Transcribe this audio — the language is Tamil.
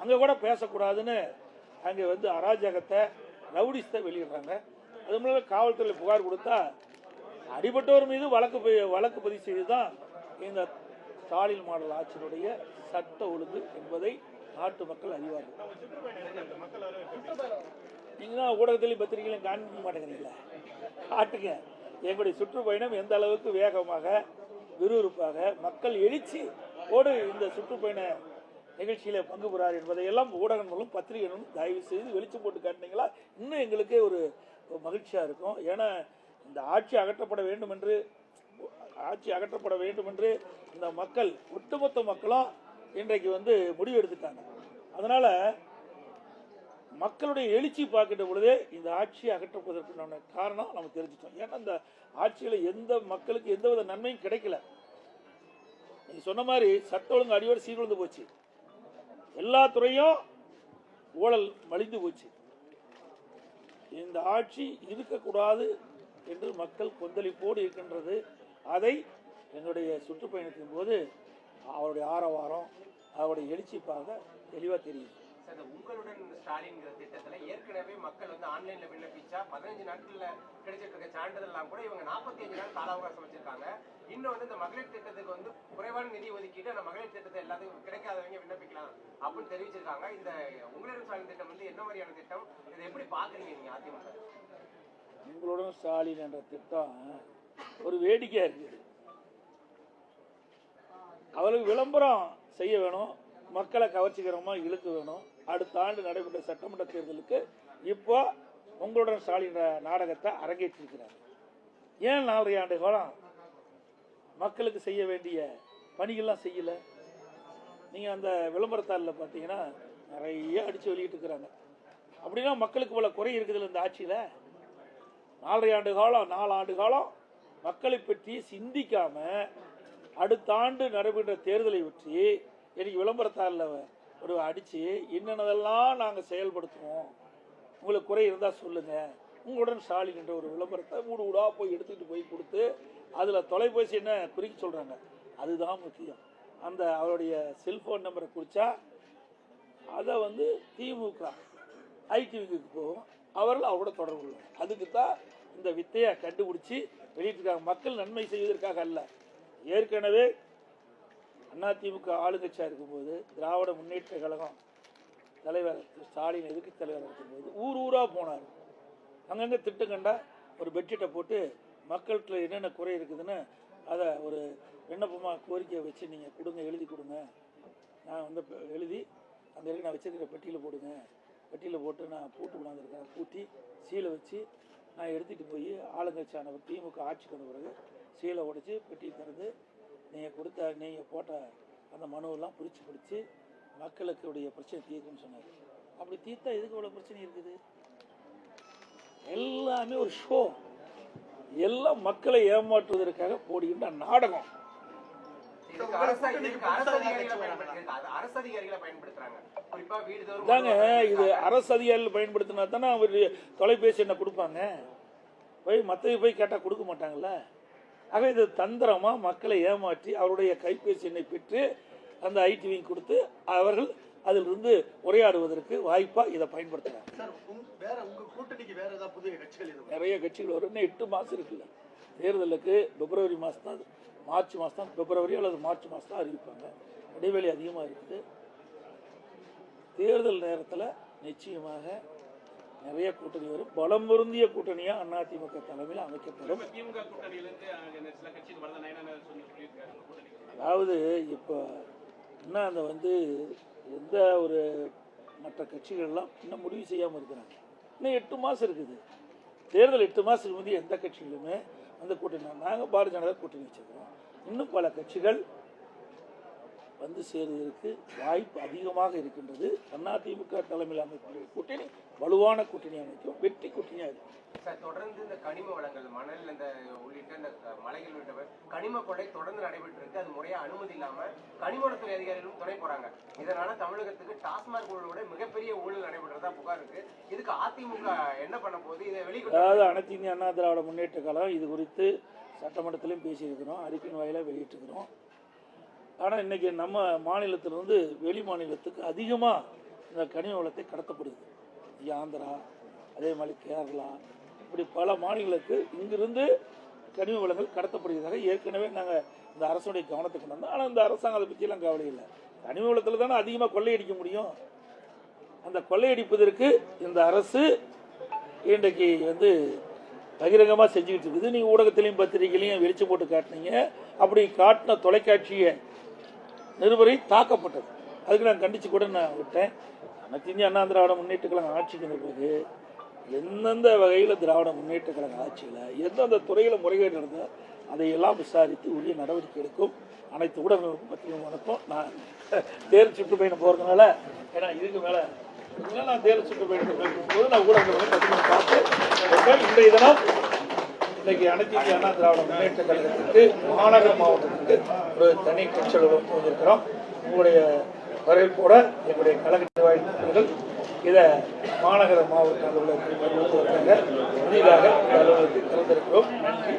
அங்கே கூட பேசக்கூடாதுன்னு அங்கே வந்து அராஜகத்தை ரவுடிஸ்தை வெளியிடுறாங்க. அது மூலம் காவல்துறையில் புகார் கொடுத்தா அடிபட்டவர் மீது வழக்கு வழக்கு பதிவு செய்து தான் இந்த ஸ்டாலின் மாடல் ஆட்சியினுடைய சட்ட ஒழுங்கு என்பதை நாட்டு மக்கள் அறிவார்கள். நீங்கள் தான் ஊடகத்திலையும் பத்திரிகையிலும் காண்பிக்க மாட்டேங்கிறீங்களா? காட்டுங்க. எங்களுடைய சுற்றுப்பயணம் எந்த அளவுக்கு வேகமாக விறுவிறுப்பாக மக்கள் எழுச்சி ஓடு இந்த சுற்றுப்பயண நிகழ்ச்சியில் பங்கு பெறார் என்பதையெல்லாம் ஊடகங்களும் பத்திரிகைகளும் தயவு செய்து வெளிச்சம் போட்டு காட்டினீங்களா? இன்னும் எங்களுக்கே ஒரு மகிழ்ச்சியாக இருக்கும். ஏன்னா இந்த ஆட்சி அகற்றப்பட வேண்டும் என்று ஆட்சி அகற்றப்பட வேண்டும் என்று இந்த மக்கள் ஒட்டுமொத்த மக்களும் இன்றைக்கு வந்து முடிவு எடுத்துட்டாங்க. அதனால் மக்களுடைய எழுச்சி பார்க்கின்ற பொழுதே இந்த ஆட்சியை அகற்றுவதற்கான காரணம் நம்ம தெரிஞ்சிட்டோம். ஏன்னா இந்த ஆட்சியில் எந்த மக்களுக்கு எந்தவித நன்மையும் கிடைக்கல. நீங்கள் சொன்ன மாதிரி சட்ட ஒழுங்கு அடியோடு சீர்குலைந்து போச்சு. எல்லா துறையும் ஊழல் மலிந்து போச்சு. இந்த ஆட்சி இருக்கக்கூடாது என்று மக்கள் கொந்தளிப்போடு இருக்கின்றது. அதை என்னுடைய சுற்றுப்பயணத்தின் போது அவருடைய ஆரவாரம் அவருடைய எழுச்சி பார்க்க தெளிவாக தெரியுது. சார், உங்களுடன் ஸ்டாலின்ங்கிற திட்டத்துல ஏற்கனவே மக்கள் வந்து ஆன்லைன்ல விண்ணப்பிச்சா பதினஞ்சு நாட்கள்ல கிடைச்சிட்டு இருக்க சான்றிதழ்லாம் கூட இவங்க 45 நாள் கால அவகாசம் வச்சிருக்காங்க. இன்னும் வந்து இந்த மகளிர் திட்டத்துக்கு வந்து குறைவான நிதி ஒதுக்கிட்டு அந்த மகளிர் திட்டத்தை எல்லாத்துக்கும் கிடைக்காதவங்க விண்ணப்பிக்கலாம் அப்படின்னு தெரிவிச்சிருக்காங்க. இந்த உங்களிடம் ஸ்டாலின் திட்டம் வந்து என்ன மாதிரியான திட்டம்? இதை எப்படி பாக்குறீங்க நீங்க அதிமுக? உங்களுடன் ஸ்டாலின் என்ற திட்டம் ஒரு வேடிக்கையா இருக்குது. அவளுக்கு விளம்பரம் செய்ய வேணும். மக்களை கவர்ச்சிகரமா இழுக்க வேணும். அடுத்த ஆண்டு நடைபெற்ற சட்டமன்ற தேர்தலுக்கு இப்போ உங்களுடன் ஸ்டாலின் நாடகத்தை அரங்கேற்றிருக்கிறார். ஏன் நாலரை ஆண்டு காலம் மக்களுக்கு செய்ய வேண்டிய பணிகள்லாம் செய்யல? நீங்க அந்த விளம்பரத்தாளில் பார்த்தீங்கன்னா நிறைய அடிச்சு வெளியிட்டு இருக்கிறாங்க. அப்படின்னா மக்களுக்கு இவ்வளவு குறை இருக்குதுல்ல இந்த ஆட்சியில? நாலரை ஆண்டு காலம் நாலு ஆண்டு காலம் மக்களை பற்றி சிந்திக்காம அடுத்த ஆண்டு நடைபெற்ற தேர்தலை பற்றி எனக்கு விளம்பரத்தாளில் ஒரு அடித்து என்னென்னதெல்லாம் நாங்கள் செயல்படுத்துவோம். உங்களுக்கு குறை இருந்தால் சொல்லுங்கள் உங்களுடன் ஸ்டாலின் என்ற ஒரு விளம்பரத்தை வீடு வீடாக போய் எடுத்துக்கிட்டு போய் கொடுத்து அதில் தொலைபேசி என்ன குறிக்க சொல்கிறாங்க அதுதான் முக்கியம். அந்த அவருடைய செல்ஃபோன் நம்பரை குறித்தா அதை வந்து திமுக ஐடிவிக்கு போகும். அவர்கள் அவரோட தொடர்பு கொள்வாங்க அதுக்கு தான் இந்த வித்தையை கண்டுபிடிச்சி வெளியிட்டிருக்காங்க. மக்கள் நன்மை செய்வதற்காக அல்ல. ஏற்கனவே அதிமுக ஆளுங்கட்சியாக இருக்கும்போது திராவிட முன்னேற்ற கழகம் தலைவர் ஸ்டாலின் எதிர்க்கு தலைவர் இருக்கும்போது ஊர் ஊராக போனார். அங்கங்கே திட்டம் கண்டா ஒரு பெட்ஷீட்டை போட்டு மக்கள்கிட்ட என்னென்ன குறை இருக்குதுன்னு அதை ஒரு விண்ணப்பமாக கோரிக்கையை வச்சு நீங்கள் கொடுங்க எழுதி கொடுங்க. நான் வந்து எழுதி அந்த இருக்கு நான் வச்சுருக்கிற பெட்டியில் போடுங்க. பெட்டியில் போட்டு நான் பூட்டு கொண்டாந்துருக்கேன் பூட்டி சீலை வச்சு நான் எடுத்துகிட்டு போய் ஆளுங்கட்சியான திமுக ஆட்சிக்கு வந்த பிறகு சீலை உடைச்சி பெட்டியை திறந்து நீங்கள் கொடுத்த நீங்கள் போட்ட அந்த மனுவெல்லாம் பிரித்து பிடிச்சி மக்களுக்குடைய பிரச்சனை தீர்க்கும்னு சொன்னார். அப்படி தீர்த்தா எதுக்கு இவ்வளோ பிரச்சனை இருக்குது? எல்லாமே ஒரு ஷோ எல்லாம் மக்களை ஏமாற்றுவதற்காக போடுகின்ற நாடகம். தாங்க இது அரசு அதிகாரிகள் பயன்படுத்தினா தானே அவர் தொலைபேசி என்ன கொடுப்பாங்க. போய் மற்றவங்க போய் கேட்டால் கொடுக்க மாட்டாங்கல்ல? ஆக இது தந்திரமா மக்களை ஏமாற்றி அவருடைய கைபேசி எண்ணை பெற்று அந்த ஐடிவி கொடுத்து அவர்கள் அதிலிருந்து உரையாடுவதற்கு வாய்ப்பா இதை எதுவும் நிறைய கட்சிகள் வரும். எட்டு மாதம் இருக்குல்ல. தேர்தலுக்கு பிப்ரவரி மாதம் தான் மார்ச் மாதம் தான் பிப்ரவரி அல்லது மார்ச் மாதம் தான் அறிவிப்பாங்க. இடைவெளி அதிகமாக இருக்குது. தேர்தல் நேரத்தில் நிச்சயமாக நிறைய கூட்டணி வரும். பலம் பொருந்திய கூட்டணியாக தலைமையில் அமைக்கப்படும். திமுக உங்க கூட்டணிக்கு அதாவது இப்போ இன்னும் அந்த வந்து எந்த ஒரு மற்ற கட்சிகள்லாம் இன்னும் முடிவு செய்யாமல் இருக்கிறாங்க. இன்னும் எட்டு மாதம் இருக்குது. தேர்தல் எட்டு மாதத்துக்கு முந்தைய எந்த கட்சிகளுமே அந்த கூட்டணி நாங்கள் பாரதிய ஜனதா கூட்டணி வச்சுருக்கிறோம். இன்னும் பல கட்சிகள் வந்து சேருவதற்கு வாய்ப்பு அதிகமாக இருக்கின்றது. அதிமுக தலைமையில் அமைக்கக்கூடிய கூட்டணி வலுவான கூட்டணி அமைக்கும் வெற்றி கூட்டணியாக இருக்கும். சார் தொடர்ந்து இந்த கனிம வளங்கள் மணல் இந்த உள்ளிட்ட இந்த மலைகள் உள்ளிட்ட கனிம கொள்ளை தொடர்ந்து நடைபெற்று இருக்கு அது முறையா அனுமதி இல்லாம கனிமவளத்துறை அதிகாரிகளும் துணை போறாங்க. இதனால தமிழகத்துக்கு டாஸ்மாக் ஊழலோட மிகப்பெரிய ஊழல் நடைபெற்றதா புகார் இருக்கு. இதுக்கு அதிமுக என்ன பண்ண போகுது? இதை வெளிக்கொண்டு அதாவது அனைத்து இந்திய அண்ணா திராவிட முன்னேற்ற கழகம் இது குறித்து சட்டமன்றத்திலையும் பேசியிருக்கிறோம் அறிக்கையின் வாயிலாக வெளியிட்டிருக்கிறோம். ஆனால் இன்னைக்கு நம்ம மாநிலத்திலிருந்து வெளி மாநிலத்துக்கு அதிகமாக இந்த கனிம வளத்தை கடத்தப்படுது. ஆந்திரா அதே மாதிரி கேரளா இப்படி பல மாநிலங்களுக்கு இங்கிருந்து கனிம வளங்கள் கடத்தப்படுகிறதாக ஏற்கனவே நாங்கள் இந்த அரசுடைய கவனத்துக்கு கொண்டு வந்தோம். ஆனால் இந்த அரசாங்கம் அதை பற்றியெல்லாம் கவலை இல்லை. கனிம வளத்தில் தானே அதிகமாக கொள்ளையடிக்க முடியும். அந்த கொள்ளையடிப்பதற்கு இந்த அரசு இன்றைக்கு வந்து பகிரங்கமாக செஞ்சுக்கிட்டு இருக்குது. நீங்கள் ஊடகத்திலையும் பத்திரிகையிலையும் வெளிச்சு போட்டு காட்டினீங்க. அப்படி காட்டின தொலைக்காட்சியை நிருபரை தாக்கப்பட்டது. அதுக்கு நான் கண்டித்து கூட நான் விட்டேன். அனைத்து இந்திய அண்ணா திராவிட முன்னேற்ற கழகம் ஆட்சிக்கு பிறகு எந்தெந்த வகையில் திராவிட முன்னேற்ற கழக ஆட்சியில் எந்தெந்த துறையில் முறைகேடு நடந்தோ அதையெல்லாம் விசாரித்து உரிய நடவடிக்கை எடுக்கும். அனைத்து ஊடகங்களுக்கும் பத்திரிகை வணக்கம். நான் தேர் சுற்றுப்பயணம் போகிறதுனால ஏன்னா இதுக்கு மேலே இதெல்லாம் நான் தேர் சுற்றுப்பயணம் போகும்போது நான் ஊடகங்களை பத்திரிகை பார்த்து இருக்கேன். இன்றைய இன்றைக்கு அனைத்து இந்திய அண்ணா திராவிட முன்னேற்ற கழகத்திற்கு மாநகர மாவட்டத்திற்கு ஒரு தனி கட்சியலுவலம் வந்திருக்கிறோம். உங்களுடைய வரவேற்போட எங்களுடைய கழக நிர்வாகிகள் இதை மாநகர மாவட்ட அலுவலகத்தில் புதிதாக அலுவலகத்தில் திறந்திருக்கிறோம். நன்றி.